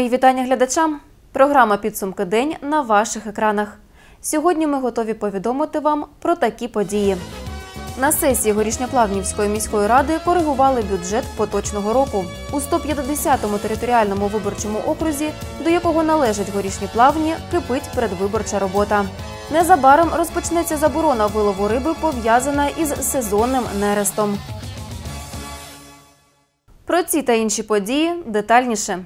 Мої вітання глядачам. Програма Підсумки день на ваших екранах. Сьогодні ми готові повідомити вам про такі події. На сесії Горішньоплавнівської міської ради коригували бюджет поточного року. У 150-му територіальному виборчому окрузі, до якого належать горішні плавні, кипить передвиборча робота. Незабаром розпочнеться заборона вилову риби, пов'язана із сезонним нерестом. Про ці та інші події детальніше.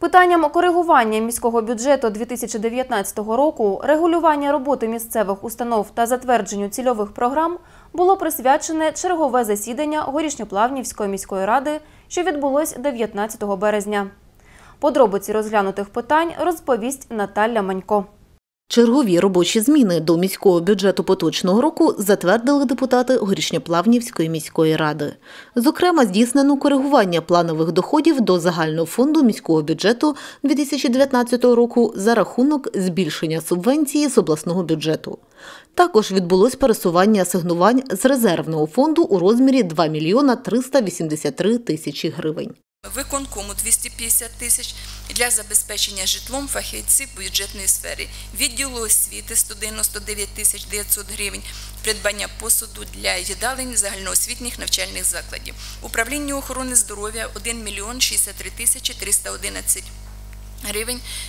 Питанням коригування міського бюджету 2019 року, регулювання роботи місцевих установ та затвердженню цільових програм було присвячене чергове засідання Горішньоплавнівської міської ради, що відбулось 19 березня. Подробиці розглянутих питань розповість Наталя Манько. Чергові робочі зміни до міського бюджету поточного року затвердили депутати Горішньоплавнівської міської ради. Зокрема, здійснено коригування планових доходів до загального фонду міського бюджету 2019 року за рахунок збільшення субвенції з обласного бюджету. Також відбулось пересування асигнувань з резервного фонду у розмірі 2 мільйона 383 тисячі гривень. Виконкому 250 тисяч для забезпечення житлом фахівців бюджетної сфери, відділу освіти 199 тисяч 900 гривень, придбання посуду для їдалень загальноосвітніх навчальних закладів, управління охорони здоров'я 1 мільйон 63 тисячі 311 гривень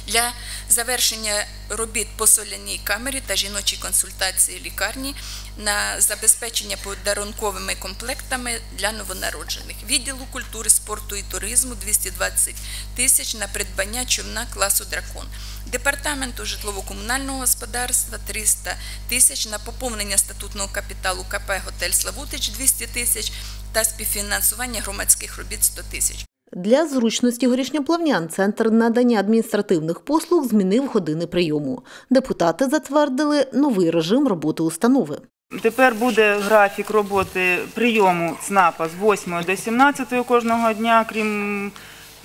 для завершення робіт по соляній камері та жіночій консультації лікарні на забезпечення подарунковими комплектами для новонароджених. Відділу культури, спорту і туризму 220 тисяч на придбання човна класу дракон. Департаменту житлово-комунального господарства 300 тисяч на поповнення статутного капіталу КП Готель Славутич 200 тисяч та співфінансування громадських робіт 100 тисяч. Для зручності горішньоплавнян Центр надання адміністративних послуг змінив години прийому. Депутати затвердили новий режим роботи установи. Тепер буде графік роботи прийому ЦНАПа з 8 до 17 кожного дня, крім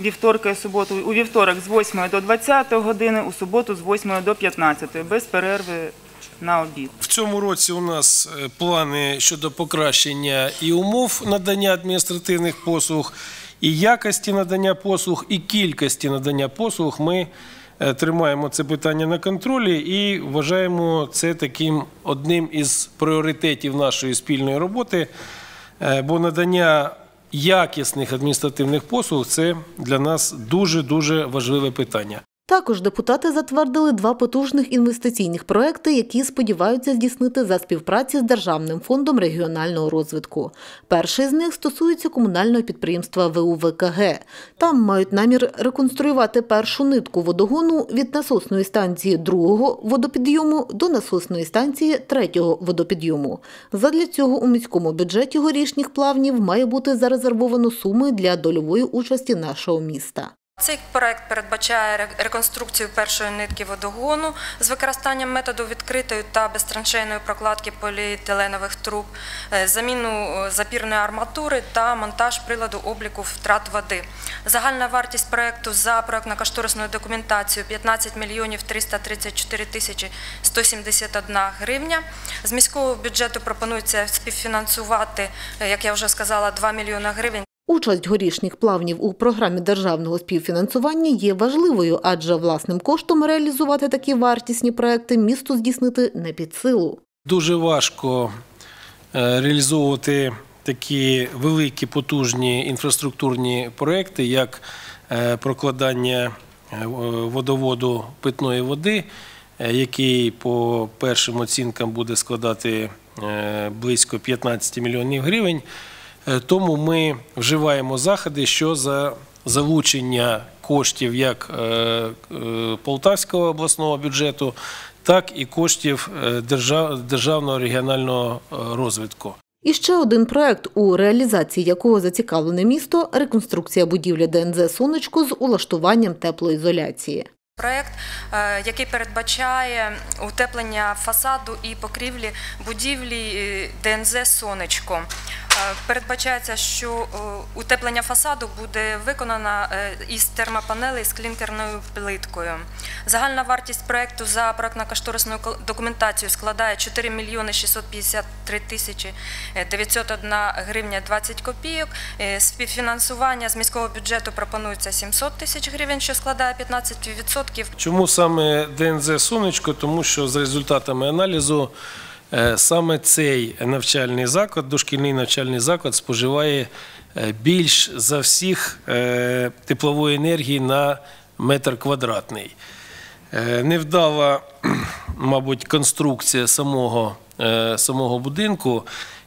вівторка і суботу. У вівторок з 8 до 20 години, у суботу з 8 до 15, без перерви на обід. В цьому році у нас е, плани щодо покращення і умов надання адміністративних послуг, і якості надання послуг, і кількості надання послуг. Ми е, тримаємо це питання на контролі і вважаємо це таким одним із пріоритетів нашої спільної роботи, Е, бо надання якісних адміністративних послуг це для нас дуже дуже важливе питання. Також депутати затвердили два потужних інвестиційних проекти, які сподіваються здійснити за співпраці з Державним фондом регіонального розвитку. Перший з них стосується комунального підприємства ВУВКГ. Там мають намір реконструювати першу нитку водогону від насосної станції другого водопідйому до насосної станції третього водопідйому. Задля цього у міському бюджеті горішніх плавнів має бути зарезервовано суми для дольової участі нашого міста. Цей проект передбачає реконструкцію першої нитки водогону з використанням методу відкритої та безтраншейної прокладки поліетиленових труб, е, заміну е, запірної арматури та монтаж приладу обліку втрат води. Загальна вартість проекту за проектно-кошторисною документацією 15 мільйонів 334 тисячі 171 гривня. З міського бюджету пропонується співфінансувати, е, як я вже сказала, 2 мільйони гривень. Участь горішніх плавнів у програмі державного співфінансування є важливою, адже власним коштом реалізувати такі вартісні проекти місту здійснити не під силу. Дуже важко е, реалізовувати такі великі потужні інфраструктурні проекти, як е, прокладання е, водоводу питної води, який по першим оцінкам буде складати близько 15 мільйонів гривень. Е, Тому ми вживаємо заходи, що за залучення коштів як е, е, Полтавського обласного бюджету, так і коштів держав- державного регіонального розвитку. І ще один проект, у реалізації якого зацікавлене місто реконструкція будівлі ДНЗ Сонечко з улаштуванням теплоізоляції. Проект, який передбачає утеплення фасаду і покрівлі будівлі ДНЗ Сонечко. Передбачається, що е, утеплення фасаду буде виконано е, із термопанелей з клінкерною плиткою. Загальна вартість проекту за проектно-кошторисною ко- документацією складає 4 мільйони 653 тисячі е, 901 гривня 20 копійок. Е, Співфінансування з міського бюджету пропонується 700 тисяч гривень, що складає 15%. Чому саме ДНЗ Сонечко? Тому що за результатами аналізу е, саме цей навчальний заклад, дошкільний навчальний заклад, споживає е, більш за всіх е, теплової енергії на метр квадратний. Е, Невдала, мабуть, конструкція самого, е, самого будинку,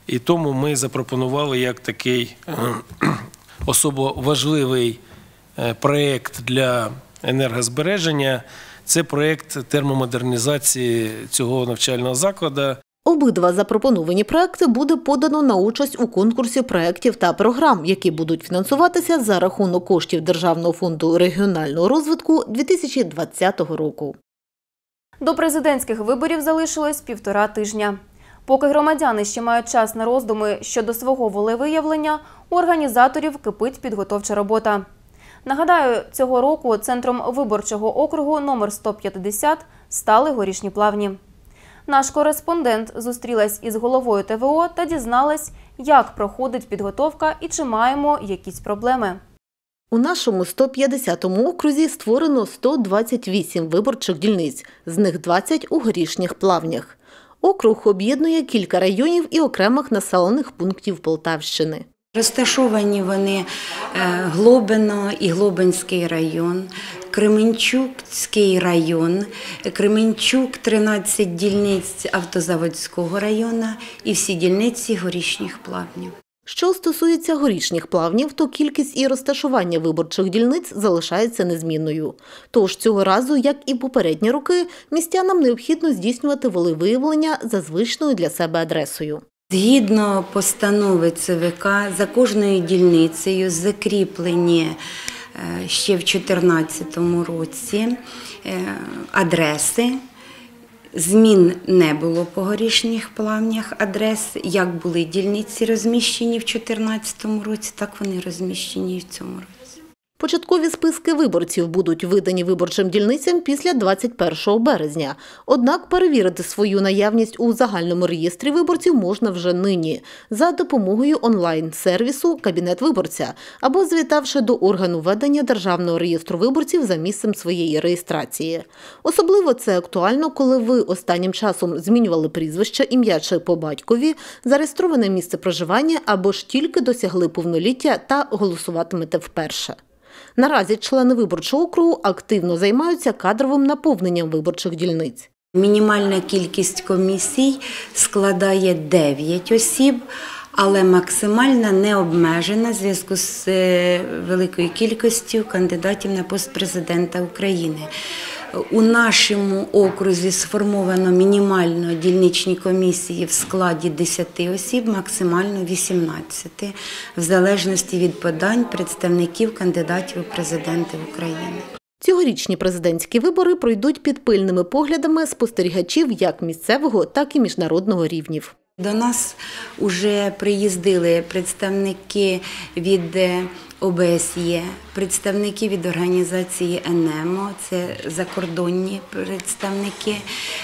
і тому ми запропонували як такий е, особо важливий е, проєкт для енергозбереження. Це проєкт термомодернізації цього навчального закладу. Обидва запропоновані проекти буде подано на участь у конкурсі проєктів та програм, які будуть фінансуватися за рахунок коштів Державного фонду регіонального розвитку 2020 року. До президентських виборів залишилось півтора тижня. Поки громадяни ще мають час на роздуми щодо свого волевиявлення, у організаторів кипить підготовча робота. Нагадаю, цього року центром виборчого округу номер 150 стали горішні плавні. Наш кореспондент зустрілась із головою ТВО та дізналась, як проходить підготовка і чи маємо якісь проблеми. У нашому 150-му окрузі створено 128 виборчих дільниць, з них 20 у горішніх плавнях. Округ об'єднує кілька районів і окремих населених пунктів Полтавщини. Розташовані вони е, Глобино і Глобинський район, Кременчуцький район, Кременчук, 13 дільниць Автозаводського району і всі дільниці горішніх плавнів. Що стосується горішніх плавнів, то кількість і розташування виборчих дільниць залишається незмінною. Тож цього разу, як і попередні роки, містянам необхідно здійснювати волевиявлення за звичною для себе адресою. Згідно постанови ЦВК, за кожною дільницею закріплені е, ще в 2014 році е, адреси. Змін не було по горішніх плавнях адрес. Як були дільниці розміщені в 2014 році, так вони розміщені і в цьому році. Початкові списки виборців будуть видані виборчим дільницям після 21 березня. Однак перевірити свою наявність у загальному реєстрі виборців можна вже нині за допомогою онлайн-сервісу Кабінет виборця або завітавши до органу ведення Державного реєстру виборців за місцем своєї реєстрації. Особливо це актуально, коли ви останнім часом змінювали прізвище, ім'я чи по батькові, зареєстроване місце проживання або ж тільки досягли повноліття та голосуватимете вперше. Наразі члени виборчого округу активно займаються кадровим наповненням виборчих дільниць. Мінімальна кількість комісій складає 9 осіб, але максимальна не обмежена в зв'язку з е, великою кількістю кандидатів на пост президента України. У нашому окрузі сформовано мінімально дільничні комісії в складі 10 осіб, максимально 18, в залежності від подань представників кандидатів у президенти України. Цьогорічні президентські вибори пройдуть під пильними поглядами спостерігачів як місцевого, так і міжнародного рівнів. До нас вже приїздили представники від е, ОБСЄ, представники від організації ЕНЕМО, це закордонні представники.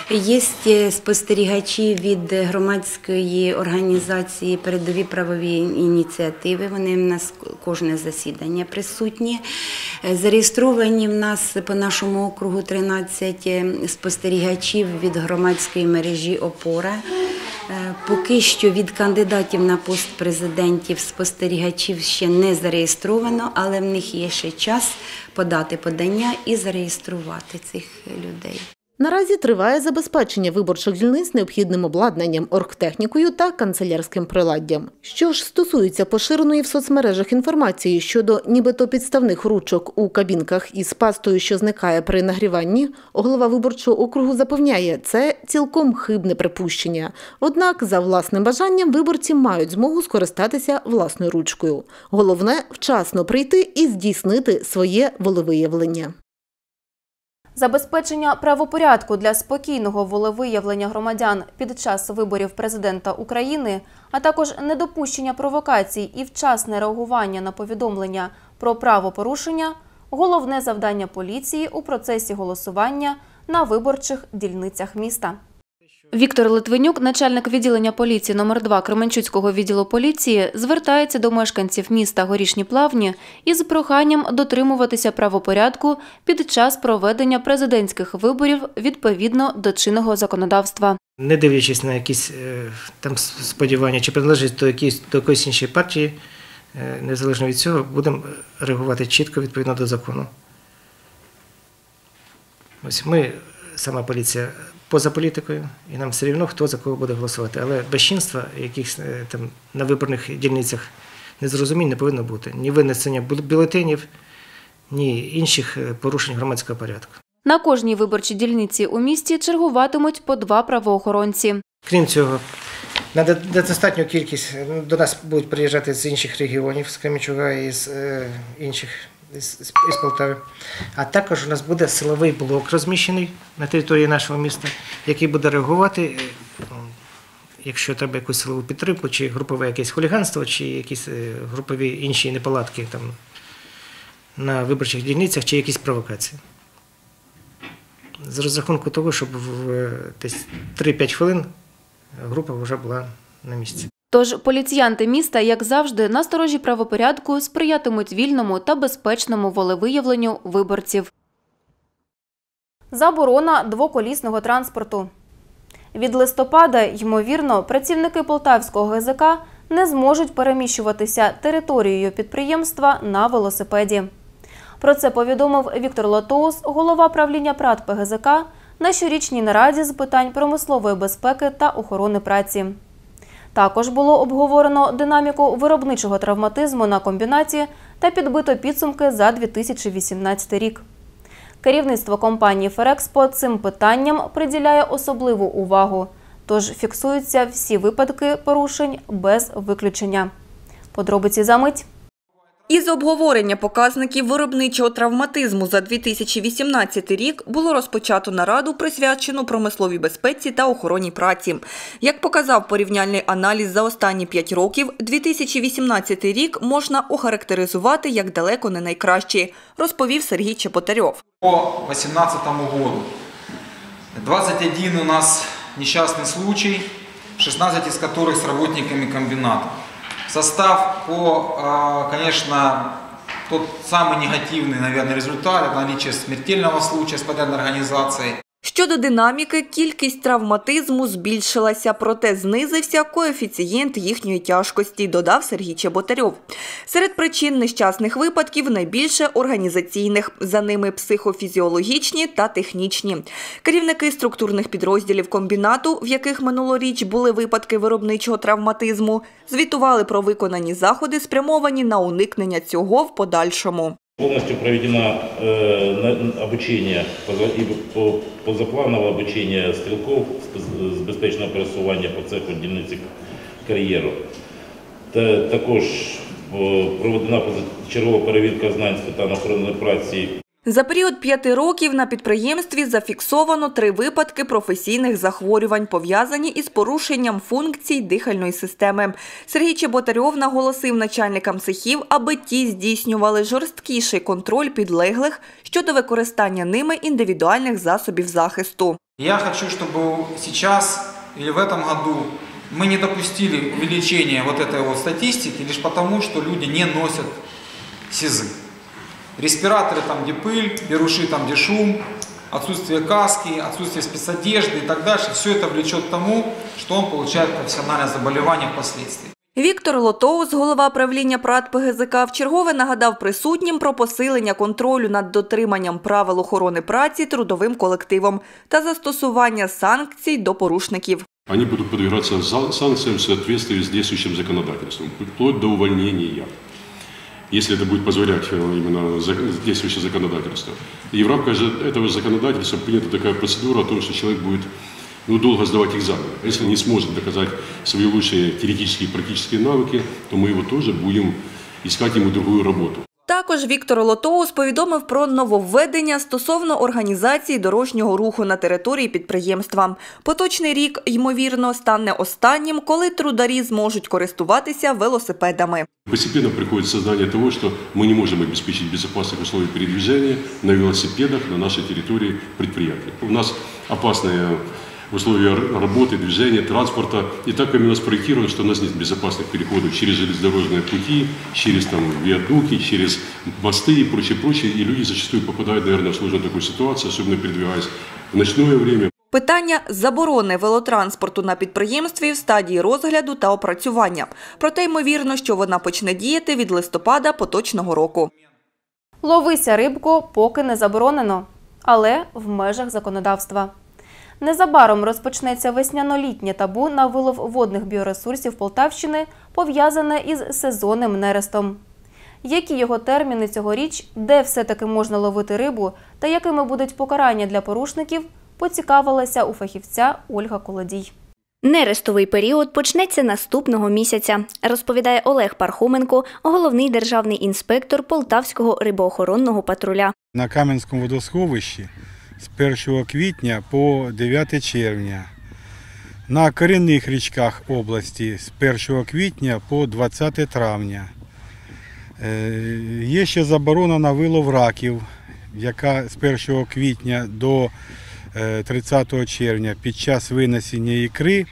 Є е, спостерігачі від громадської організації Передові правові ініціативи. Вони в нас кожне засідання присутні. Е, Зареєстровані в нас по нашому округу 13 спостерігачів від громадської мережі Опора. Е, Поки що від кандидатів на пост президентів спостерігачів ще не зареєстровано, але в них є ще час подати подання і зареєструвати цих людей. Наразі триває забезпечення виборчих дільниць необхідним обладнанням, оргтехнікою та канцелярським приладдям. Що ж стосується поширеної в соцмережах інформації щодо нібито підставних ручок у кабінках із пастою, що зникає при нагріванні, голова виборчого округу запевняє, це цілком хибне припущення. Однак, за власним бажанням, виборці мають змогу скористатися власною ручкою. Головне вчасно прийти і здійснити своє волевиявлення. Забезпечення правопорядку для спокійного волевиявлення громадян під час виборів президента України, а також недопущення провокацій і вчасне реагування на повідомлення про правопорушення головне завдання поліції у процесі голосування на виборчих дільницях міста. Віктор Литвинюк, начальник відділення поліції номер 2 Кременчуцького відділу поліції, звертається до мешканців міста Горішні Плавні із проханням дотримуватися правопорядку під час проведення президентських виборів відповідно до чинного законодавства. не дивлячись на якісь е, там сподівання чи приналежність до якоїсь до якоїсь іншої партії, е, незалежно від цього, будемо реагувати чітко відповідно до закону. Ось ми, сама поліція, поза політикою, і нам все рівно, хто за кого буде голосувати. Але безчинства, якихось е, там на виборних дільницях незрозумінь не повинно бути. Ні винесення бю- бюлетенів, ні інших е, порушень громадського порядку. На кожній виборчій дільниці у місті чергуватимуть по два правоохоронці. Крім цього, на до- достатню кількість ну, до нас будуть приїжджати з інших регіонів, з Кремічуга і з е, інших з- Полтави. А також у нас буде силовий блок розміщений на території нашого міста, який буде реагувати, е, якщо треба якусь силову підтримку, чи групове якесь хуліганство, чи якісь е, групові інші неполадки там, на виборчих дільницях, чи якісь провокації. З розрахунку того, щоб в е, десь 3-5 хвилин група вже була на місці. Тож поліціянти міста, як завжди, на сторожі правопорядку сприятимуть вільному та безпечному волевиявленню виборців. Заборона двоколісного транспорту. Від листопада, ймовірно, працівники Полтавського ГЗК не зможуть переміщуватися територією підприємства на велосипеді. Про це повідомив Віктор Латоус, голова правління ПРАТ ПГЗК, на щорічній нараді з питань промислової безпеки та охорони праці. Також було обговорено динаміку виробничого травматизму на комбінаті та підбито підсумки за 2018 рік. Керівництво компанії Ферекспо цим питанням приділяє особливу увагу, тож фіксуються всі випадки порушень без виключення. Подробиці за мить. Із обговорення показників виробничого травматизму за 2018 рік було розпочато нараду, присвячену промисловій безпеці та охороні праці. Як показав порівняльний аналіз за останні 5 років, 2018 рік можна охарактеризувати як далеко не найкращий, розповів Сергій Чеботарьов. По 2018 году 21 у нас несчастный случай, 16 из которых с работниками комбината. Состав по, а, конечно, тот самый негативный, наверное, результат – это наличие смертельного случая с подрядной организацией. Щодо динаміки, кількість травматизму збільшилася, проте знизився коефіцієнт їхньої тяжкості, додав Сергій Чеботарьов. Серед причин нещасних випадків найбільше організаційних, за ними психофізіологічні та технічні. Керівники структурних підрозділів комбінату, в яких минулоріч були випадки виробничого травматизму, звітували про виконані заходи, спрямовані на уникнення цього в подальшому. Полностью проведено э, обучение, поза- и по- позаплановое обучение стрелков з без- з безпечного пересування по цеху дільниці кар'єру. Та, також проведена позачергова перевірка знань з питань охорони праці За період п'яти років на підприємстві зафіксовано три випадки професійних захворювань, пов'язані із порушенням функцій дихальної системи. Сергій Чеботарьов наголосив начальникам цехів, аби ті здійснювали жорсткіший контроль підлеглих щодо використання ними індивідуальних засобів захисту. Я хочу, чтобы сейчас или в этом году мы не допустили увеличения вот этой вот статистики лишь потому, что люди не носят СИЗы. Респираторы там, где пыль, беруши там, где шум, отсутствие каски, отсутствие спецодежды и так дальше, все это влечет к тому, что он получает профессиональное заболевание впоследствии. Віктор Лотоус, голова правління ПРАТ ПГЗК, вчергове нагадав присутнім про посилення контролю над дотриманням правил охорони праці трудовим колективом та застосування санкцій до порушників. Они будут подвергаться за- санкциям в соответствии с действующим законодательством, вплоть до увольнения, Если это будет позволять э, именно действующее законодательство. И в рамках этого законодательства принята такая процедура о том, что человек будет ну, долго сдавать экзамен. Если не сможет доказать свои лучшие теоретические и практические навыки, то мы его тоже будем искать ему другую работу. Також Віктор Лотоус повідомив про нововведення стосовно організації дорожнього руху на території підприємства. Поточний рік, ймовірно, стане останнім, коли трударі зможуть користуватися велосипедами. Постепенно приходит сознание того, что мы не можем обеспечить безопасных условий передвижения на велосипедах на нашей территории предприятия. У нас опасные условия р- работы, движения, транспорта. И так именно спроектировано, что у нас нет безопасных переходов через железнодорожные пути, через там, виадуки, через мосты и прочее, прочее. И люди зачастую попадают, наверное, в сложную такую ситуацию, особенно передвигаясь в ночное время, Питання заборони велотранспорту на підприємстві в стадії розгляду та опрацювання. Проте ймовірно, що вона почне діяти від листопада поточного року. Ловися рибку поки не заборонено, але в межах законодавства. Незабаром розпочнеться весняно-літнє табу на вилов водних біоресурсів Полтавщини, пов'язане із сезонним нерестом. Які його терміни цьогоріч, де все-таки можна ловити рибу та якими будуть покарання для порушників, поцікавилася у фахівця Ольга Колодій. Нерестовий період почнеться наступного місяця, розповідає Олег Пархоменко, головний державний інспектор Полтавського рибоохоронного патруля. на Кам'янському водосховищі з 1 квітня по 9 червня. На корінних річках області з 1 квітня по 20 травня. Е, Є ще заборона на вилов раків, яка з 1 квітня до е, 30 червня під час винесення ікри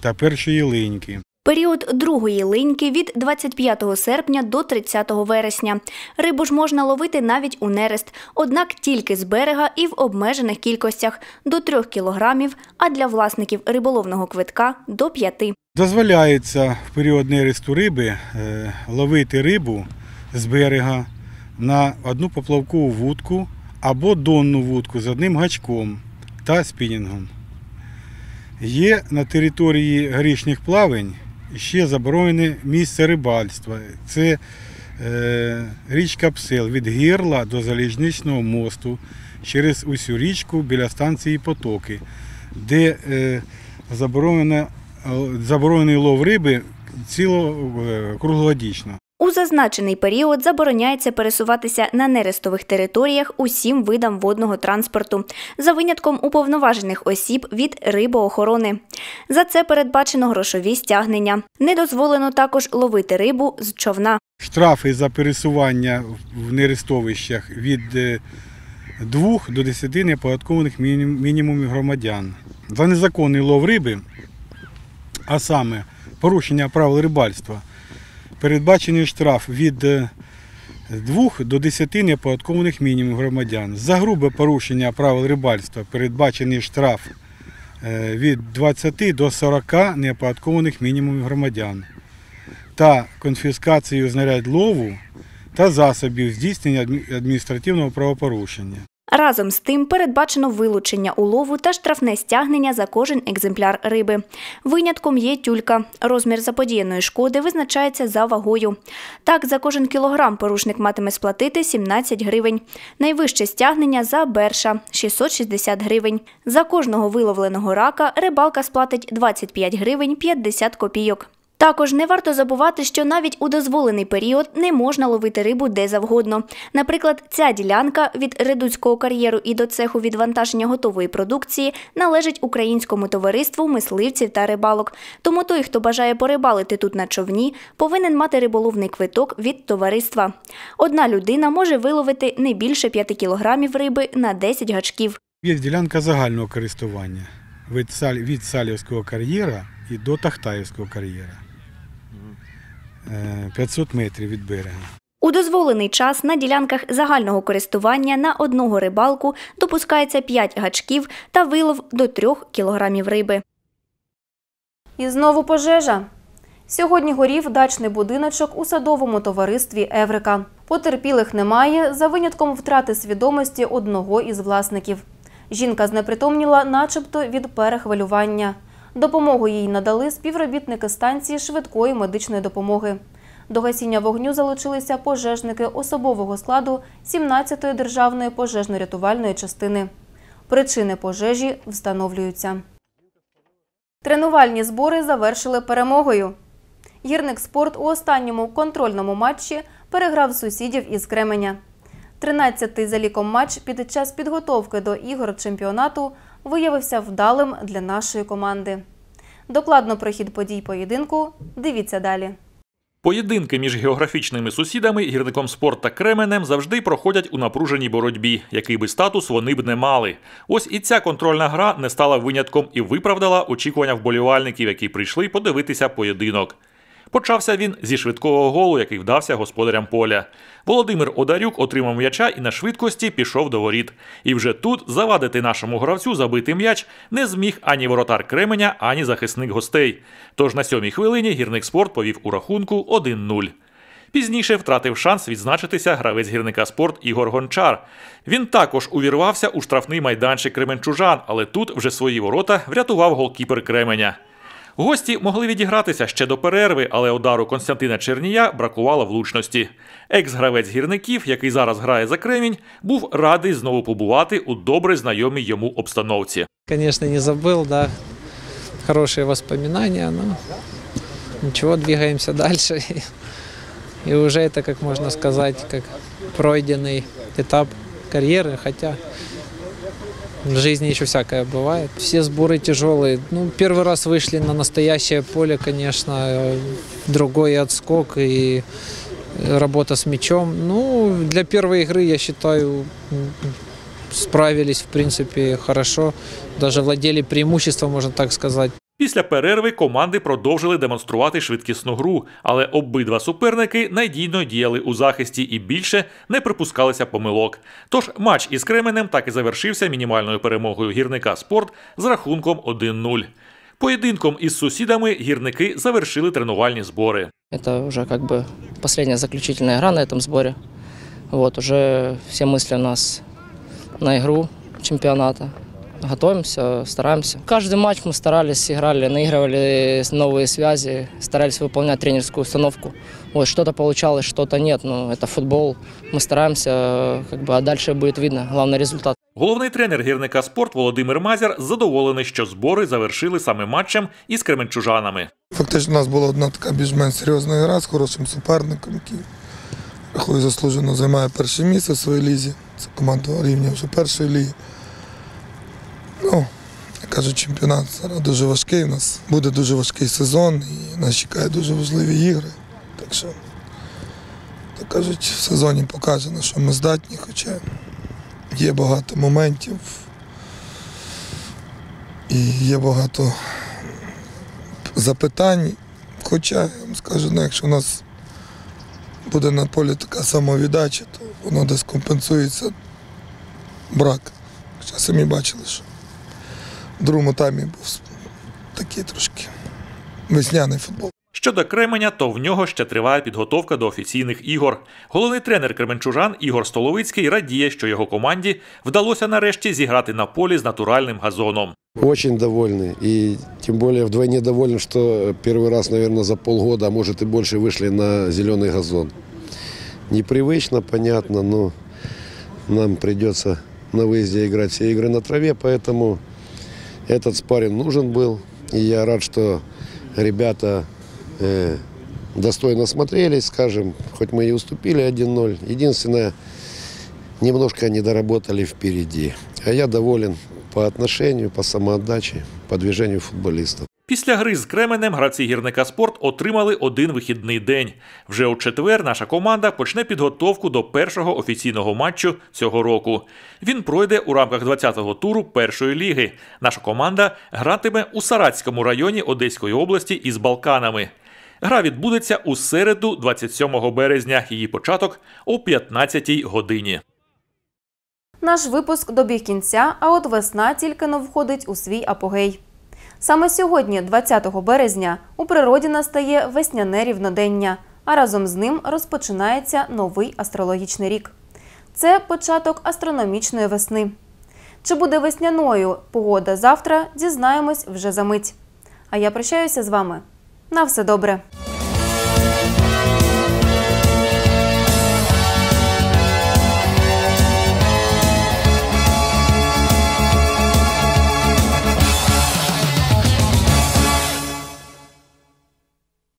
та першої линьки. Період другої линьки від 25 серпня до 30 вересня. Рибу ж можна ловити навіть у нерест, однак тільки з берега і в обмежених кількостях до 3 кілограмів, а для власників риболовного квитка до 5. Дозволяється в період нересту риби е, ловити рибу з берега на одну поплавкову вудку або донну вудку з одним гачком та спінінгом. Є на території горішніх плавень ще заборонене місце рибальства. Це е, річка Псел від Гірла до Залізничного мосту через усю річку біля станції Потоки, де е, е, заборонений лов риби ціло е. У зазначений період забороняється пересуватися на нерестових територіях усім видам водного транспорту, за винятком уповноважених осіб від рибоохорони. За це передбачено грошові стягнення. Не дозволено також ловити рибу з човна. Штрафи за пересування в нерестовищах від 2 до 10 неоподаткованих мінімумів громадян. За незаконний лов риби, а саме порушення правил рибальства, передбачений штраф від 2 до 10 неоподаткованих мінімумів громадян. За грубе порушення правил рибальства передбачений штраф е, від 20 до 40 неоподаткованих мінімумів громадян та конфіскацію знарядь лову та засобів здійснення адміністративного правопорушення. Разом з тим передбачено вилучення улову та штрафне стягнення за кожен екземпляр риби. Винятком є тюлька. Розмір заподіяної шкоди визначається за вагою. Так, за кожен кілограм порушник матиме сплатити 17 гривень. Найвище стягнення за берша 660 гривень. За кожного виловленого рака рибалка сплатить 25 гривень 50 копійок. Також не варто забувати, що навіть у дозволений період не можна ловити рибу де завгодно. Наприклад, ця ділянка від редуцького кар'єру і до цеху відвантаження готової продукції належить українському товариству мисливців та рибалок. Тому той, хто бажає порибалити тут на човні, повинен мати риболовний квиток від товариства. Одна людина може виловити не більше 5 кілограмів риби на 10 гачків. Є ділянка загального користування від, Салівського кар'єра і до Тахтаївського кар'єра. Е, 500 метрів від берега. У дозволений час на ділянках загального користування на одного рибалку допускається 5 гачків та вилов до 3 кілограмів риби. І знову пожежа. Сьогодні горів дачний будиночок у садовому товаристві Еврика. Потерпілих немає за винятком втрати свідомості одного із власників. Жінка знепритомніла, начебто від перехвилювання. Допомогу їй надали співробітники станції швидкої медичної допомоги. До гасіння вогню залучилися пожежники особового складу 17-ї державної пожежно-рятувальної частини. Причини пожежі встановлюються. Тренувальні збори завершили перемогою. Гірник спорт у останньому контрольному матчі переграв сусідів із Кременя. 13-й за ліком матч під час підготовки до ігор чемпіонату виявився вдалим для нашої команди. Докладно про хід подій поєдинку дивіться далі. Поєдинки між географічними сусідами, гірником спорт та Кременем завжди проходять у напруженій боротьбі, який би статус вони б не мали. Ось і ця контрольна гра не стала винятком і виправдала очікування вболівальників, які прийшли подивитися поєдинок. Почався він зі швидкого голу, який вдався господарям поля. Володимир Одарюк отримав м'яча і на швидкості пішов до воріт. І вже тут завадити нашому гравцю забити м'яч не зміг ані воротар Кременя, ані захисник гостей. Тож на сьомій хвилині гірник спорт повів у рахунку 1-0. Пізніше втратив шанс відзначитися гравець гірника спорт Ігор Гончар. Він також увірвався у штрафний майданчик Кременчужан, але тут вже свої ворота врятував голкіпер Кременя. Гості могли відігратися ще до перерви, але удару Константина Чернія бракувало влучності. Екс-гравець гірників, який зараз грає за Кремінь, був радий знову побувати у добре знайомій йому обстановці. Конечно, не забыл, да, хорошие воспоминания, но ничего, двигаемся дальше. И, и уже это, как можно сказать, как пройденный этап карьеры, хотя в жизни еще всякое бывает. Все сборы тяжелые. Ну, первый раз вышли на настоящее поле, конечно, э, другой отскок и работа с мячом. Ну, для первой игры, я считаю, справились, в принципе, хорошо. Даже владели преимуществом, можно так сказать. Після перерви команди продовжили демонструвати швидкісну гру, але обидва суперники надійно діяли у захисті і більше не припускалися помилок. Тож матч із Кременем так і завершився мінімальною перемогою гірника спорт з рахунком 1-0. Поєдинком із сусідами гірники завершили тренувальні збори. Это уже как бы последняя заключительная игра на этом сборе. Вот, уже все мысли у нас на игру чемпионата. Готовимся, стараемся. Каждый матч мы старались, играли, наигрывали новые связи, старались выполнять тренерскую установку. Вот, что-то получалось, что-то нет, но это футбол. Мы стараемся, как бы, а дальше будет видно. Главный результат. Головний тренер гірника спорт Володимир Мазяр задоволений, що збори завершили саме матчем із кременчужанами. Фактично у нас була одна така більш-менш серйозна гра з хорошим суперником, який рахую заслужено займає перше місце в своїй лізі. Це команда рівня вже першої ліги. Ну, як кажуть, чемпіонат зараз дуже важкий. У нас буде дуже важкий сезон і нас чекають дуже важливі ігри. Так що, так кажуть, в сезоні покаже, що ми здатні, хоча є багато моментів і є багато запитань. Хоча, я вам скажу, ну, якщо у нас буде на полі така самовіддача, то воно десь компенсується брак. Хоча самі бачили, що в другому таймі був такий трошки весняний футбол. Щодо Кременя, то в нього ще триває підготовка до офіційних ігор. Головний тренер Кременчужан Ігор Столовицький радіє, що його команді вдалося нарешті зіграти на полі з натуральним газоном. Очень довольны. И тем более вдвойне довольны, что первый раз, наверное, за полгода, а может и больше, вышли на зеленый газон. Непривычно, понятно, но нам придется на выезде играть все игры на траве, поэтому этот спарринг нужен был. И я рад, что ребята э, достойно смотрелись, скажем, хоть мы и уступили 1-0. Единственное, немножко они доработали впереди. А я доволен по отношению, по самоотдаче, по движению футболистов. Після гри з Кременем гравці гірника спорт отримали один вихідний день. Вже у четвер наша команда почне підготовку до першого офіційного матчу цього року. Він пройде у рамках 20-го туру першої ліги. Наша команда гратиме у Саратському районі Одеської області із Балканами. Гра відбудеться у середу, 27 березня. Її початок о 15-й годині. Наш випуск добіг кінця, а от весна тільки но входить у свій апогей. Саме сьогодні, 20 березня, у природі настає весняне рівнодення, а разом з ним розпочинається новий астрологічний рік. Це початок астрономічної весни. Чи буде весняною погода завтра, дізнаємось вже за мить. А я прощаюся з вами. На все добре!